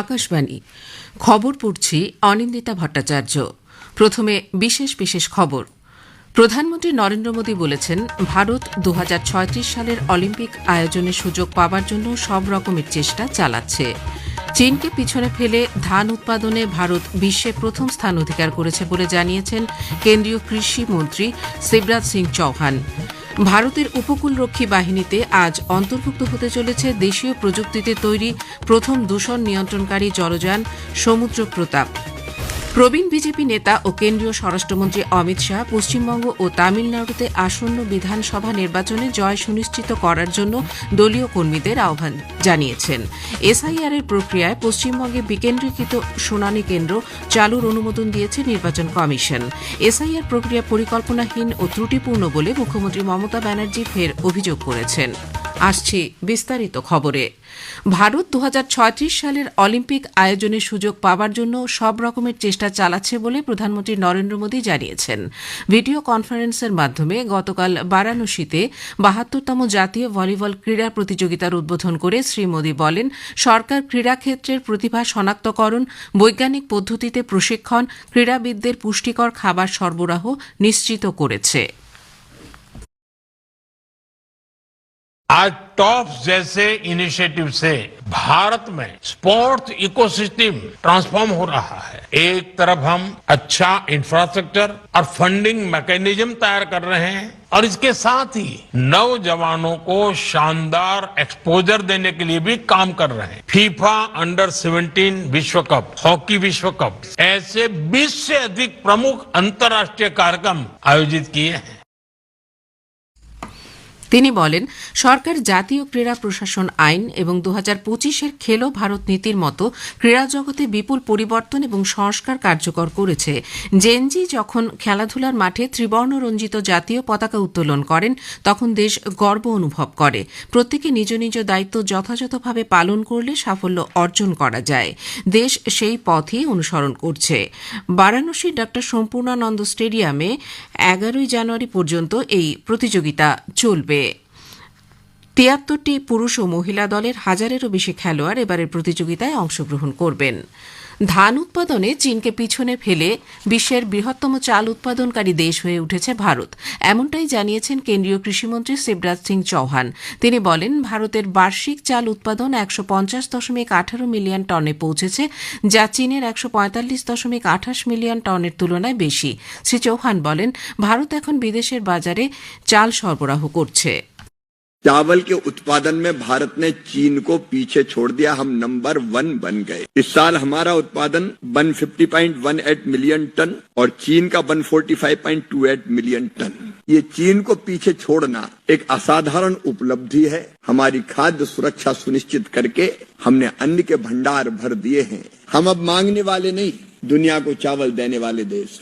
আকাশবাণী। খবর পড়ছি অনিন্দিতা ভট্টাচার্য। প্রথমে বিশেষ বিশেষ খবর। প্রধানমন্ত্রী নরেন্দ্র মোদী বলেছেন, ভারত দু সালের অলিম্পিক আয়োজনের সুযোগ পাওয়ার জন্য সব রকমের চেষ্টা চালাচ্ছে। চীনকে পিছনে ফেলে ধান উৎপাদনে ভারত বিশ্বে প্রথম স্থান অধিকার করেছে বলে জানিয়েছেন কেন্দ্রীয় কৃষি মন্ত্রী শিবরাজ সিং চৌহান। ভারতের উপকূলরক্ষী বাহিনীতে আজ অন্তর্ভুক্ত হতে চলেছে দেশীয় প্রযুক্তিতে তৈরি প্রথম দূষণ নিয়ন্ত্রণকারী জলযান সমুদ্র প্রতাপ। প্রবীণ বিজেপি নেতা ও কেন্দ্রীয় স্বরাষ্ট্রমন্ত্রী অমিত শাহ পশ্চিমবঙ্গ ও তামিলনাড়ুতে আসন্ন বিধানসভা নির্বাচনে জয় সুনিশ্চিত করার জন্য দলীয় কর্মীদের আহ্বান জানিয়েছেন। এসআইআর এর প্রক্রিয়ায় পশ্চিমবঙ্গে বিকেন্দ্রীকৃত শুনানি কেন্দ্র চালুর অনুমোদন দিয়েছে নির্বাচন কমিশন। এসআইআর প্রক্রিয়া পরিকল্পনাহীন ও ত্রুটিপূর্ণ বলে মুখ্যমন্ত্রী মমতা ব্যানার্জি ফের অভিযোগ করেছেন। আসছে বিস্তারিত খবরে। ভারত দু সালের অলিম্পিক আয়োজনের সুযোগ পাওয়ার জন্য সব রকমের চেষ্টা চালাচ্ছে বলে প্রধানমন্ত্রী নরেন্দ্র মোদী জানিয়েছেন। ভিডিও কনফারেন্সের মাধ্যমে গতকাল বারাণসীতে বাহাত্তরতম জাতীয় ভলিবল ক্রীড়া প্রতিযোগিতার উদ্বোধন করে শ্রী মোদী বলেন, সরকার ক্রীড়াক্ষেত্রের প্রতিভা শনাক্তকরণ, বৈজ্ঞানিক পদ্ধতিতে প্রশিক্ষণ, ক্রীড়াবিদদের পুষ্টিকর খাবার সরবরাহ নিশ্চিত করেছে। आज टॉप जैसे इनिशिएटिव से भारत में स्पोर्ट्स इकोसिस्टम ट्रांसफॉर्म हो रहा है। एक तरफ़ हम अच्छा इंफ्रास्ट्रक्चर और फंडिंग मैकेनिज्म तैयार कर रहे हैं और इसके साथ ही नौजवानों को शानदार एक्सपोजर देने के लिए भी काम कर रहे हैं। फीफा अंडर 17 विश्व कप, हॉकी विश्व कप, ऐसे 20 से अधिक प्रमुख अंतर्राष्ट्रीय कार्यक्रम आयोजित किए हैं। তিনি বলেন, সরকার জাতীয় ক্রীড়া প্রশাসন আইন এবং দু হাজার পঁচিশের খেলো ভারত নীতির মতো ক্রীড়া জগতে বিপুল পরিবর্তন এবং সংস্কার কার্যকর করেছে। জেনজি যখন খেলাধুলার মাঠে ত্রিবর্ণ রঞ্জিত জাতীয় পতাকা উত্তোলন করেন, তখন দেশ গর্ব অনুভব করে। প্রত্যেকে নিজ নিজ দায়িত্ব যথাযথভাবে পালন করলে সাফল্য অর্জন করা যায়। দেশ সেই পথই অনুসরণ করছে। বারাণসী ডা. সম্পূর্ণানন্দ স্টেডিয়ামে এগারোই জানুয়ারি পর্যন্ত এই প্রতিযোগিতা চলবে। তিয়াত্তরটি পুরুষ ও মহিলা দলের হাজারেরও বেশি খেলোয়াড় এবারের প্রতিযোগিতায় অংশগ্রহণ করবেন। ধান উৎপাদনে চীনকে পিছনে ফেলে বিশ্বের বৃহত্তম চাল উৎপাদনকারী দেশ হয়ে উঠেছে ভারত। এমনটাই জানিয়েছেন কেন্দ্রীয় কৃষিমন্ত্রী শিবরাজ সিং চৌহান। তিনি বলেন, ভারতের বার্ষিক চাল উৎপাদন একশো পঞ্চাশ দশমিক আঠারো মিলিয়ন টনে পৌঁছেছে, যা চীনের একশো পঁয়তাল্লিশ দশমিক আঠাশ মিলিয়ন টনের তুলনায় বেশি। শ্রী চৌহান বলেন, ভারত এখন বিদেশের বাজারে চাল সরবরাহ করছে। चावल के उत्पादन में भारत ने चीन को पीछे छोड़ दिया। हम नंबर वन बन गए। इस साल हमारा उत्पादन 150.18 मिलियन टन और चीन का 145.28 मिलियन टन। ये चीन को पीछे छोड़ना एक असाधारण उपलब्धि है। हमारी खाद्य सुरक्षा सुनिश्चित करके हमने अन्न के भंडार भर दिए हैं। हम अब मांगने वाले नहीं, दुनिया को चावल देने वाले देश।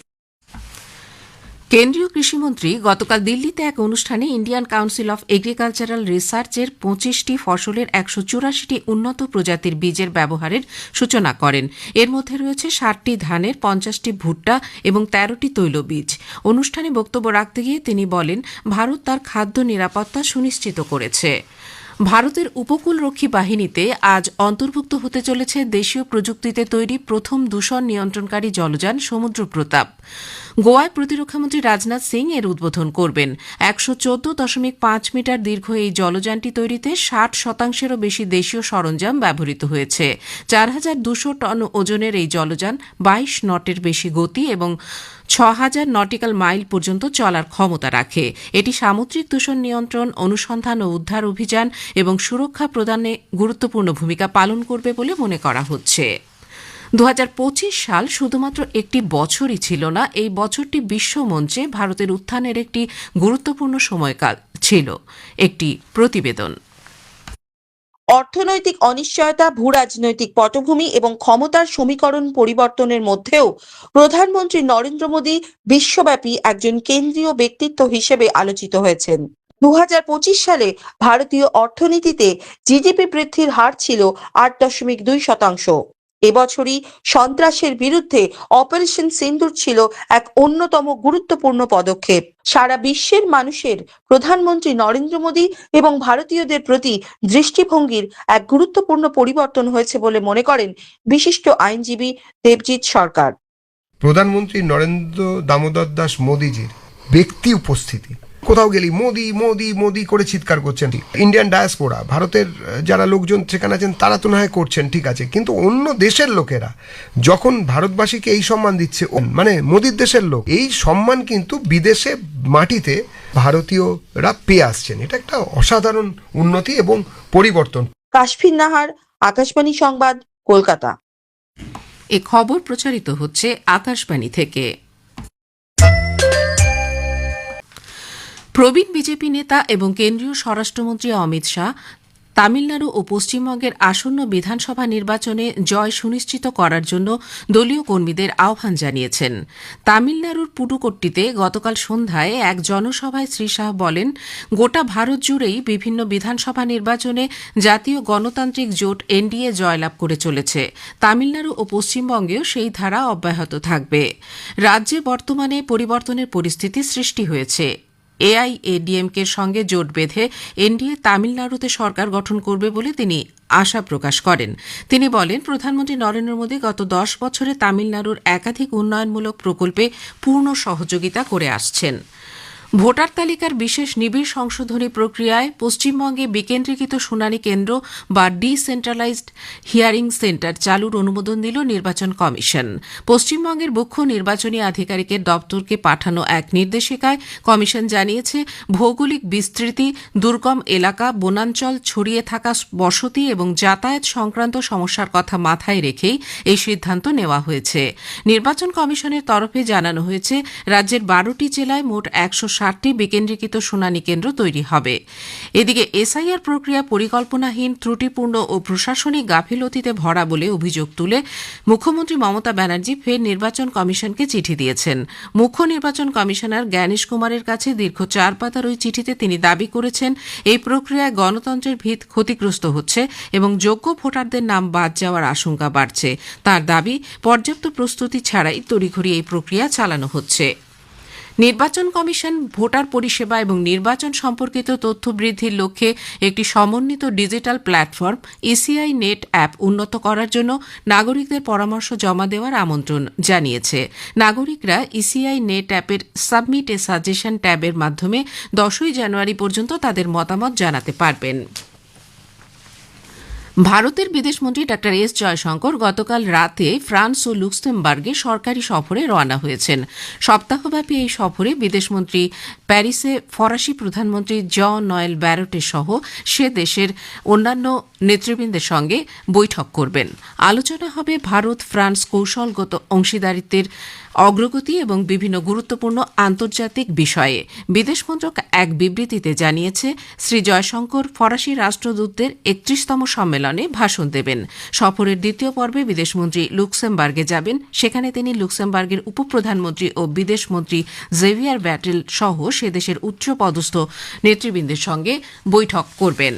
কেন্দ্রীয় কৃষিমন্ত্রী গতকাল দিল্লিতে এক অনুষ্ঠানে ইন্ডিয়ান কাউন্সিল অফ এগ্রিকালচারাল রিসার্চের পঁচিশটি ফসলের একশো চুরাশিটি উন্নত প্রজাতির বীজের ব্যবহারের সূচনা করেন। এর মধ্যে রয়েছে ষাটটি ধানের, পঞ্চাশটি ভুট্টা এবং তেরোটি তৈলবীজ। অনুষ্ঠানে বক্তব্য রাখতে গিয়ে তিনি বলেন, ভারত তার খাদ্য নিরাপত্তা সুনিশ্চিত করেছে। ভারতের উপকূলরক্ষী বাহিনীতে আজ অন্তর্ভুক্ত হতে চলেছে দেশীয় প্রযুক্তিতে তৈরি প্রথম দূষণ নিয়ন্ত্রণকারী জলযান সমুদ্র প্রতাপ। গোয়ায় প্রতিরক্ষামন্ত্রী রাজনাথ সিং এর উদ্বোধন করবেন। একশো চোদ্দ দশমিক পাঁচ মিটার দীর্ঘ এই জলযানটি তৈরিতে ষাট শতাংশেরও বেশি দেশীয় সরঞ্জাম ব্যবহৃত হয়েছে। চার হাজার দুশো টন ওজনের এই জলযান বাইশ নটের বেশি গতি এবং ছ হাজার নটিক্যাল মাইল পর্যন্ত চলার ক্ষমতা রাখে। এটি সামুদ্রিক দূষণ নিয়ন্ত্রণ, অনুসন্ধান ও উদ্ধার অভিযান এবং সুরক্ষা প্রদানে গুরুত্বপূর্ণ ভূমিকা পালন করবে বলে মনে করা হচ্ছে। দু হাজার পঁচিশ সাল শুধুমাত্র একটি বছরই ছিল না, এই বছরটি বিশ্বমঞ্চে ভারতের উত্থানের একটি গুরুত্বপূর্ণ সময়কাল ছিল, একটি প্রতিবেদন। অর্থনৈতিক অনিশ্চয়তা, ভূ রাজনৈতিক পটভূমি এবং ক্ষমতার সমীকরণ পরিবর্তনের মধ্যেও প্রধানমন্ত্রী নরেন্দ্র মোদী বিশ্বব্যাপী একজন কেন্দ্রীয় ব্যক্তিত্ব হিসেবে আলোচিত হয়েছেন। দু হাজার পঁচিশ সালে ভারতীয় অর্থনীতিতে জিডিপি বৃদ্ধির হার ছিল আট দশমিক দুই শতাংশ। এবছরই সন্ত্রাসের বিরুদ্ধে অপারেশন সিন্দুর ছিল এক অন্যতম গুরুত্বপূর্ণ পদক্ষেপ। সারা বিশ্বের মানুষের প্রধানমন্ত্রী নরেন্দ্র মোদী এবং ভারতীয়দের প্রতি দৃষ্টিভঙ্গির এক গুরুত্বপূর্ণ পরিবর্তন হয়েছে বলে মনে করেন বিশিষ্ট আইনজীবী দেবজিৎ সরকার। প্রধানমন্ত্রী নরেন্দ্র দামোদর দাস মোদিজির ব্যক্তি উপস্থিতি কোথাও গেলি মোদি মোদি মোদি করে চিৎকার করছেন। ইন্ডিয়ান ডায়াসপোরা ভারতের যারা লোকজন সেখানে আছেন তারা তো না হয় করছেন ঠিক আছে। কিন্তু অন্য দেশের লোকেরা যখন ভারতবাসীকে এই সম্মান দিচ্ছে ও- মানে মোদির দেশের লোক এই সম্মান কিন্তু বিদেশে মাটিতে ভারতীয়রা পেয়ে আসছেন। এটা একটা অসাধারণ উন্নতি এবং পরিবর্তন। কাশফির নাহার আকাশবাণী সংবাদ কলকাতা। এ খবর প্রচারিত হচ্ছে আকাশবাণী থেকে। প্রবীণ বিজেপি নেতা এবং কেন্দ্রীয় স্বরাষ্ট্রমন্ত্রী অমিত শাহ তামিলনাড়ু ও পশ্চিমবঙ্গের আসন্ন বিধানসভা নির্বাচনে জয় সুনিশ্চিত করার জন্য দলীয় কর্মীদের আহ্বান জানিয়েছেন। তামিলনাড়ুর পুডুকোট্টিতে গতকাল সন্ধ্যায় এক জনসভায় শ্রী শাহ বলেন, গোটা ভারত জুড়েই বিভিন্ন বিধানসভা নির্বাচনে জাতীয় গণতান্ত্রিক জোট এনডিএ জয়লাভ করে চলেছে। তামিলনাড়ু ও পশ্চিমবঙ্গেও সেই ধারা অব্যাহত থাকবে। রাজ্যে বর্তমানে পরিবর্তনের পরিস্থিতি সৃষ্টি হয়েছে। এআইএডিএমকের সঙ্গে জোট বেঁধে এনডিএ তামিলনাড়ুতে সরকার গঠন করবে বলে তিনি আশা প্রকাশ করেন। তিনি বলেন, প্রধানমন্ত্রী নরেন্দ্র মোদী গত দশ বছরে তামিলনাড়ুর একাধিক উন্নয়নমূলক প্রকল্পে পূর্ণ সহযোগিতা করে আসছেন। ভোটার তালিকার বিশেষ নিবিড় সংশোধনী প্রক্রিয়ায় পশ্চিমবঙ্গে বিকেন্দ্রীকৃত শুনানি কেন্দ্র বা ডিসেন্ট্রালাইজড হিয়ারিং সেন্টার চালুর অনুমোদন দিল নির্বাচন কমিশন। পশ্চিমবঙ্গের মুখ্য নির্বাচনী আধিকারিকের দপ্তরকে পাঠানো এক নির্দেশিকায় কমিশন জানিয়েছে, ভৌগোলিক বিস্তৃতি, দুর্গম এলাকা, বনাঞ্চল, ছড়িয়ে থাকা বসতি এবং যাতায়াত সংক্রান্ত সমস্যার কথা মাথায় রেখেই এই সিদ্ধান্ত নেওয়া হয়েছে। নির্বাচন কমিশনের তরফে জানানো হয়েছে, রাজ্যের বারোটি জেলায় মোট একশো ষাটটি বিকেন্দ্রীকৃত শুনানি কেন্দ্র তৈরি হবে। এদিকে এসআইআর প্রক্রিয়া পরিকল্পনাহীন, ত্রুটিপূর্ণ ও প্রশাসনিক গাফিলতিতে ভরা বলে অভিযোগ তুলে মুখ্যমন্ত্রী মমতা ব্যানার্জি ফের নির্বাচন কমিশনকে চিঠি দিয়েছেন। মুখ্য নির্বাচন কমিশনার জ্ঞানেশ কুমারের কাছে দীর্ঘ চার পাতার ওই চিঠিতে তিনি দাবি করেছেন, এই প্রক্রিয়ায় গণতন্ত্রের ভিত ক্ষতিগ্রস্ত হচ্ছে এবং যোগ্য ভোটারদের নাম বাদ যাওয়ার আশঙ্কা বাড়ছে। তার দাবি, পর্যাপ্ত প্রস্তুতি ছাড়াই তড়িঘড়ি এই প্রক্রিয়া চালানো হচ্ছে। নির্বাচন কমিশন, ভোটার পরিষেবা এবং নির্বাচন সম্পর্কিত তথ্য বৃদ্ধির লক্ষ্যে একটি সমন্বিত digital platform ECI net app উন্নত করার জন্য নাগরিকদের পরামর্শ জমা দেওয়ার আমন্ত্রণ জানিয়েছে। নাগরিকরা ইসিআই নেট অ্যাপের সাবমিট এ সাজেশন ট্যাবের মাধ্যমে দশই জানুয়ারি পর্যন্ত তাদের মতামত জানাতে পারবেন। ভারতের বিদেশমন্ত্রী ডা এস জয়শঙ্কর গতকাল রাতে ফ্রান্স ও লুক্সেমবার্গে সরকারি সফরে রওনা হয়েছেন। সপ্তাহব্যাপী এই সফরে বিদেশমন্ত্রী প্যারিসে ফরাসি প্রধানমন্ত্রী জ নয়েল ব্যারোটে সহ সে দেশের অন্যান্য নেতৃবৃন্দের সঙ্গে বৈঠক করবেন। আলোচনা হবে ভারত ফ্রান্স কৌশলগত অংশীদারিত্বের অগ্রগতি এবং বিভিন্ন গুরুত্বপূর্ণ আন্তর্জাতিক বিষয়ে। বিদেশ মন্ত্রক এক বিবৃতিতে জানিয়েছে, শ্রী জয়শঙ্কর ফরাসি রাষ্ট্রদূতদের একত্রিশতম সম্মেলনে ভাষণ দেবেন। সফরের দ্বিতীয় পর্বে বিদেশমন্ত্রী লুক্সেমবার্গে যাবেন। সেখানে তিনি লুক্সেমবার্গের উপপ্রধানমন্ত্রী ও বিদেশমন্ত্রী জেভিয়ার ব্যাটেল সহ সে দেশের উচ্চপদস্থ নেতৃবৃন্দের সঙ্গে বৈঠক করবেন।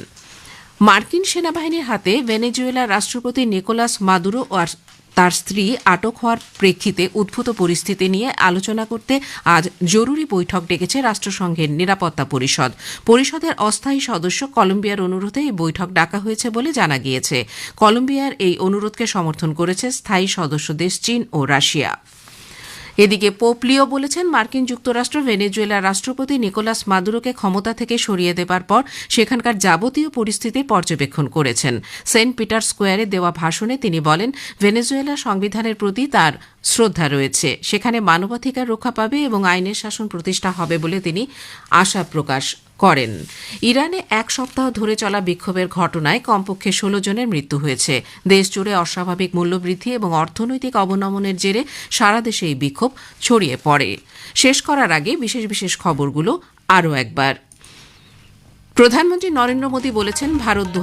মার্কিন সেনাবাহিনীর হাতে ভেনেজুয়েলার রাষ্ট্রপতি নিকোলাস মাদুরো তার স্ত্রী আটক হওয়ার প্রেক্ষিতে উদ্ভূত পরিস্থিতি নিয়ে আলোচনা করতে আজ জরুরি বৈঠক ডেকেছে রাষ্ট্রসংঘের নিরাপত্তা পরিষদ। পরিষদের অস্থায়ী সদস্য কলম্বিয়ার অনুরোধে এই বৈঠক ডাকা হয়েছে বলে জানা গিয়েছে। কলম্বিয়ার এই অনুরোধকে সমর্থন করেছে স্থায়ী সদস্য দেশ চীন ও রাশিয়া। এদিকে পোপলিও বলেছেন মার্কিন যুক্তরাষ্ট্র ভেনেজুয়েলার রাষ্ট্রপতি নিকোলাস মাদুরোকে ক্ষমতা থেকে সরিয়ে দেবার পর সেখানকার যাবতীয় পরিস্থিতি পর্যবেক্ষণ করেছেন। সেন্ট পিটার স্কোয়ারে দেওয়া ভাষণে তিনি বলেন, ভেনেজুয়েলা সংবিধানের প্রতি তার শ্রদ্ধা রয়েছে। সেখানে মানবাধিকার রক্ষা পাবে এবং আইনের শাসন প্রতিষ্ঠা হবে বলে তিনি আশা প্রকাশ করেন। ইরানে এক সপ্তাহ ধরে চলা বিক্ষোভের ঘটনায় কমপক্ষে ষোলো জনের মৃত্যু হয়েছে। দেশ জুড়ে অস্বাভাবিক মূল্যবৃদ্ধি এবং অর্থনৈতিক অবনমনের জেরে সারা দেশে এই বিক্ষোভ ছড়িয়ে পড়ে। শেষ করার আগে বিশেষ বিশেষ খবরগুলো আরও একবার। প্রধানমন্ত্রী নরেন্দ্র মোদী বলেছেন, ভারত দু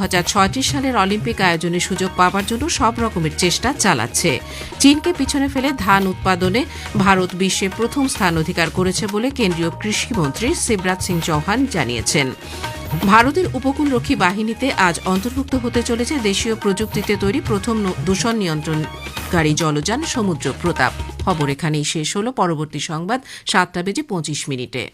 সালের অলিম্পিক আয়োজনের সুযোগ পাওয়ার জন্য সব রকমের চেষ্টা চালাচ্ছে। চীনকে পিছনে ফেলে ধান উৎপাদনে ভারত বিশ্বে প্রথম স্থান অধিকার করেছে বলে কেন্দ্রীয় কৃষিমন্ত্রী শিবরাজ সিং চৌহান জানিয়েছেন। ভারতের উপকূলরক্ষী বাহিনীতে আজ অন্তর্ভুক্ত হতে চলেছে দেশীয় প্রযুক্তিতে তৈরি প্রথম দূষণ নিয়ন্ত্রণকারী জলযান সমুদ্র প্রতাপ। খবর এখানেই শেষ হল। পরবর্তী সংবাদ সাতটা বেজে পঁচিশ মিনিটে।